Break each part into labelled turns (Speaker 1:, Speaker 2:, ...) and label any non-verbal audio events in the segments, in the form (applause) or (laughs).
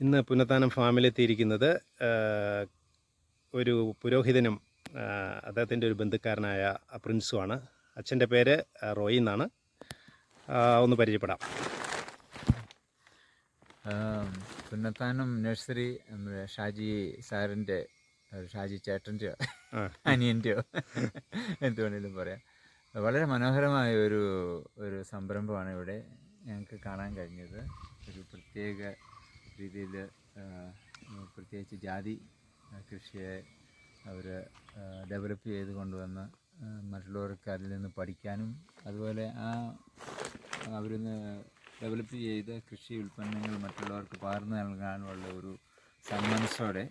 Speaker 1: ഇന്ന് പുനത്താനം ഫാമിലെത്തിയിരിക്കുന്നത് ഒരു പുരോഹിതനും അദ്ദേഹത്തിന്റെ ഒരു ബന്ധുക്കാരനായ പ്രിൻസുമാണ് അച്ഛന്റെ പേര് റോയി എന്നാണ്. ഒന്ന് പരിചയപ്പെടാം.
Speaker 2: പുന്നത്താനം നഴ്സറി ഷാജി സാറിന്റെ ഷാജി
Speaker 1: ചേട്ടന്റെയോ.
Speaker 2: അനിയന്റെയോ എന്ത് വേണേലും പറയാം. വളരെ മനോഹരമായ ഒരു ഒരു സംരംഭമാണ് ഇവിടെ ഞങ്ങൾക്ക് കാണാൻ കഴിഞ്ഞത്. ഒരു പ്രത്യേക രീതിയിൽ പ്രത്യേകിച്ച് ജാതി കൃഷിയെ അവർ ഡെവലപ്പ് ചെയ്ത് കൊണ്ടുവന്ന് മറ്റുള്ളവർക്ക് അതിൽ നിന്ന് പഠിക്കാനും അതുപോലെ ആ അവരിൽ നിന്ന് ഡെവലപ്പ് ചെയ്ത കൃഷി ഉൽപ്പന്നങ്ങൾ മറ്റുള്ളവർക്ക് പകർന്നു നൽകാനുള്ള ഒരു സന്മനസ്സോടെ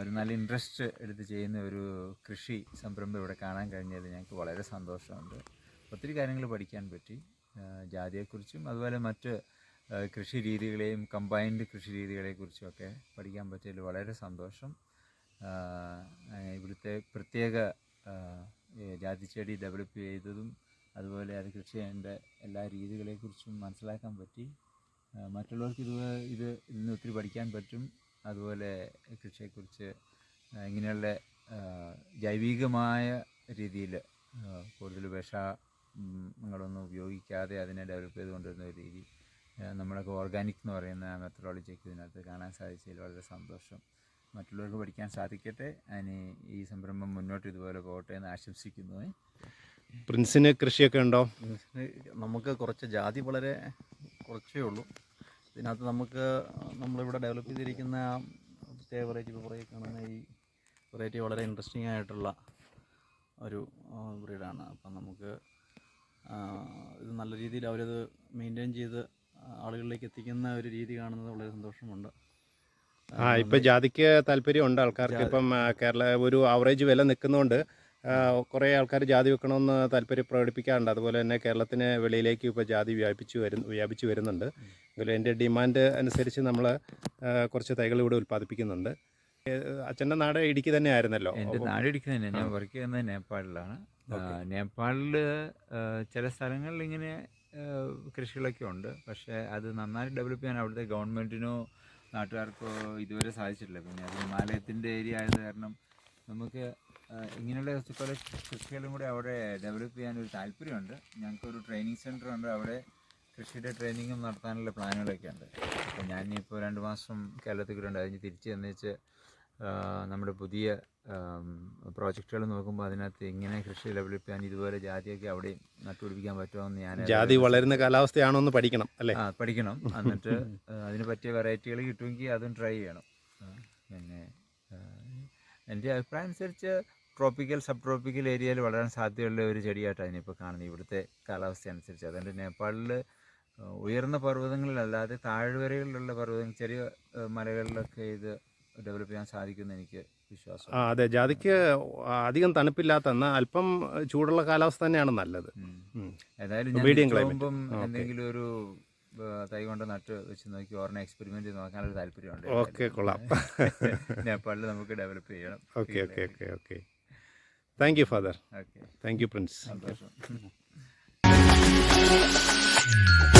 Speaker 2: ഒരു നല്ല ഇൻട്രസ്റ്റ് എടുത്ത് ചെയ്യുന്ന ഒരു കൃഷി സംരംഭം ഇവിടെ കാണാൻ കഴിഞ്ഞതിൽ ഞങ്ങൾക്ക് വളരെ സന്തോഷമുണ്ട്. ഒത്തിരി കാര്യങ്ങൾ പഠിക്കാൻ പറ്റി ജാതിയെക്കുറിച്ചും അതുപോലെ മറ്റ് കൃഷി രീതികളെയും കമ്പൈൻഡ് കൃഷി രീതികളെക്കുറിച്ചുമൊക്കെ പഠിക്കാൻ പറ്റിയതിൽ വളരെ സന്തോഷം ഇവിടുത്തെ പ്രത്യേക ജാതിച്ചെടി ഡെവലപ്പ് ചെയ്തതും അതുപോലെ അത് കൃഷി ചെയ്യേണ്ട എല്ലാ രീതികളെക്കുറിച്ചും മനസ്സിലാക്കാൻ പറ്റി മറ്റുള്ളവർക്ക് ഇത് ഇത് ഇതിൽ നിന്ന് ഒത്തിരി പഠിക്കാൻ പറ്റും അതുപോലെ കൃഷിയെക്കുറിച്ച് ഇങ്ങനെയുള്ള ജൈവികമായ രീതിയിൽ കൂടുതൽ വിഷങ്ങളൊന്നും ഉപയോഗിക്കാതെ അതിനെ ഡെവലപ്പ് ചെയ്തുകൊണ്ടിരുന്ന രീതി നമ്മളൊക്കെ ഓർഗാനിക് എന്ന് പറയുന്ന മെത്തഡോളജിയൊക്കെ ഇതിനകത്ത് കാണാൻ സാധിച്ചതിൽ വളരെ സന്തോഷം. മറ്റുള്ളവർക്ക് പഠിക്കാൻ സാധിക്കട്ടെ. അതിന് ഈ സംരംഭം മുന്നോട്ട് ഇതുപോലെ പോകട്ടെ എന്ന് ആശംസിക്കുന്നു.
Speaker 1: പ്രിൻസിന് കൃഷിയൊക്കെ ഉണ്ടോ?
Speaker 3: നമുക്ക് കുറച്ച് ജാതി വളരെ കുറച്ചേ ഉള്ളൂ. ഇതിനകത്ത് നമുക്ക് നമ്മളിവിടെ ഡെവലപ്പ് ചെയ്തിരിക്കുന്ന പ്രത്യേക വെറൈറ്റി ഇപ്പോൾ പുറകെ കാണുന്ന ഈ വെറൈറ്റി വളരെ ഇൻട്രസ്റ്റിംഗ് ആയിട്ടുള്ള ഒരു ബ്രീഡാണ് അപ്പം നമുക്ക് ഇത് നല്ല രീതിയിൽ അവരത് മെയിന്റെയിൻ ചെയ്ത് ആളുകളിലേക്ക് എത്തിക്കുന്ന ഒരു രീതി കാണുന്നത് വളരെ സന്തോഷമുണ്ട്.
Speaker 1: ആ ഇപ്പം ജാതിക്ക് താല്പര്യമുണ്ട് ആൾക്കാർക്ക്. ഇപ്പം കേരള ഒരു ആവറേജ് വില നിൽക്കുന്നതുകൊണ്ട് കുറേ ആൾക്കാർ ജാതി വെക്കണമെന്ന് താല്പര്യം പ്രകടിപ്പിക്കാറുണ്ട്. അതുപോലെ തന്നെ കേരളത്തിന് വെളിയിലേക്ക് ഇപ്പോൾ ജാതി വ്യാപിച്ചു വരുന്നു വ്യാപിച്ചു വരുന്നുണ്ട്. എങ്കിലും എന്റെ ഡിമാൻഡ് അനുസരിച്ച് നമ്മൾ കുറച്ച് തൈകൾ ഇവിടെ ഉൽപ്പാദിപ്പിക്കുന്നുണ്ട്. അച്ഛന്റെ നാട് ഇടുക്കി തന്നെ ആയിരുന്നല്ലോ
Speaker 2: എന്റെ ഇടുക്കി തന്നെ ഞാൻ വർക്ക് ചെയ്യുന്നത് നേപ്പാളിലാണ്. നേപ്പാളിൽ ചില സ്ഥലങ്ങളിൽ ഇങ്ങനെ കൃഷികളൊക്കെ ഉണ്ട്. പക്ഷേ അത് നന്നായി ഡെവലപ്പ് ചെയ്യാൻ അവിടുത്തെ ഗവൺമെന്റിനോ നാട്ടുകാർക്കോ ഇതുവരെ സാധിച്ചിട്ടില്ല. പിന്നെ അത് ഹിമാലയത്തിന്റെ ഏരിയ ആയത് കാരണം നമുക്ക് ഇങ്ങനെയുള്ള പല കൃഷികളും കൂടെ അവിടെ ഡെവലപ്പ് ചെയ്യാൻ ഒരു താല്പര്യമുണ്ട്. ഞങ്ങൾക്കൊരു ട്രെയിനിങ് സെന്റർ ഉണ്ട്. അവിടെ കൃഷിയുടെ ട്രെയിനിങ്ങും നടത്താനുള്ള പ്ലാനുകളൊക്കെ ഉണ്ട്. അപ്പോൾ ഞാനിപ്പോൾ രണ്ട് മാസം കേരളത്തിൽ കൂടെ ഉണ്ട്. അതിന് തിരിച്ച് ചെന്നേച്ച് നമ്മുടെ പുതിയ പ്രോജക്റ്റുകൾ നോക്കുമ്പോൾ അതിനകത്ത് എങ്ങനെ കൃഷി ഡെവലപ്പ് ചെയ്യാൻ ഇതുപോലെ ജാതിയൊക്കെ അവിടെ നട്ടുപിടിപ്പിക്കാൻ പറ്റുമെന്ന് ഞാൻ
Speaker 1: ജാതി വളരുന്ന കാലാവസ്ഥയാണോ എന്ന് പഠിക്കണം അല്ലേ?
Speaker 2: ആ പഠിക്കണം. എന്നിട്ട് അതിന് പറ്റിയ വെറൈറ്റികൾ കിട്ടുമെങ്കിൽ അതും ട്രൈ ചെയ്യണം. പിന്നെ എന്റെ അഭിപ്രായം അനുസരിച്ച് ട്രോപ്പിക്കൽ സബ് ട്രോപ്പിക്കൽ ഏരിയയിൽ വളരാൻ സാധ്യതയുള്ള ഒരു ചെടിയായിട്ടാണ് അതിനിപ്പോൾ കാണുന്നത്. ഇവിടുത്തെ കാലാവസ്ഥ അനുസരിച്ച്. അതുകൊണ്ട് നേപ്പാളിൽ ഉയർന്ന പർവതങ്ങളിലല്ലാതെ താഴ്വരകളിലുള്ള പർവതങ്ങൾ ചെറിയ മലകളിലൊക്കെ ഇത് ഡെവലപ്പ് ചെയ്യാൻ സാധിക്കുമെന്ന് എനിക്ക് വിശ്വാസം
Speaker 1: ആ അതെ ജാതിക്ക് അധികം തണുപ്പില്ലാത്ത എന്നാൽ അല്പം ചൂടുള്ള കാലാവസ്ഥ തന്നെയാണ് നല്ലത്.
Speaker 2: ഏതായാലും. എന്തെങ്കിലും ഒരു തൈ കൊണ്ട് നട്ട് വെച്ച് നോക്കി ഓർമ്മ എക്സ്പെരിമെന്റ് ചെയ്ത് നോക്കാനൊരു താല്പര്യമുണ്ട്
Speaker 1: ഓക്കെ കൊള്ളാം. (laughs)
Speaker 2: നേപ്പാളിൽ നമുക്ക് ഡെവലപ്പ് ചെയ്യണം.
Speaker 1: Okay okay okay okay. Thank you father
Speaker 2: okay
Speaker 1: thank you prince
Speaker 2: സന്തോഷം. (laughs)